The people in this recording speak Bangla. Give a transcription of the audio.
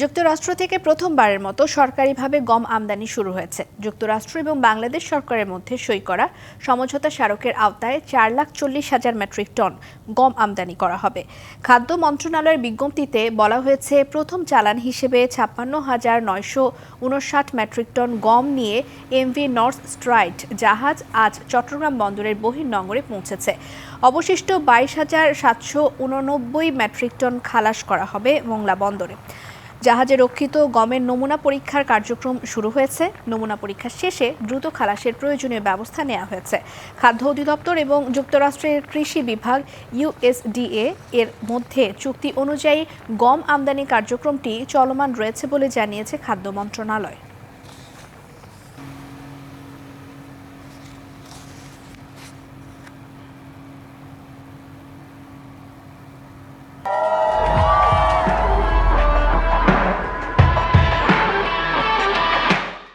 যুক্তরাষ্ট্র থেকে প্রথমবারের মতো সরকারিভাবে গম আমদানি শুরু হয়েছে। যুক্তরাষ্ট্র এবং বাংলাদেশ সরকারের মধ্যে সই করা সমঝোতা স্মারকের আওতায় চার লাখ চল্লিশ হাজার মেট্রিক টন গম আমদানি করা হবে। খাদ্য মন্ত্রণালয়ের বিজ্ঞপ্তিতে বলা হয়েছে, প্রথম চালান হিসেবে ছাপ্পান্ন হাজার নয়শো উনষাট মেট্রিক টন গম নিয়ে এমভি নর্থ স্ট্রাইট জাহাজ আজ চট্টগ্রাম বন্দরের বহির্নগরে পৌঁছেছে। অবশিষ্ট বাইশ হাজার সাতশো উননব্বই মেট্রিক টন খালাস করা হবে মোংলা বন্দরে। জাহাজে রক্ষিত গমের নমুনা পরীক্ষার কার্যক্রম শুরু হয়েছে। নমুনা পরীক্ষা শেষে দ্রুত খালাসের প্রয়োজনীয় ব্যবস্থা নেওয়া হয়েছে। খাদ্য অধিদপ্তর এবং যুক্তরাষ্ট্রের কৃষি বিভাগ ইউএসডিএ এর মধ্যে চুক্তি অনুযায়ী গম আমদানি কার্যক্রমটি চলমান রয়েছে বলে জানিয়েছে খাদ্য মন্ত্রণালয়।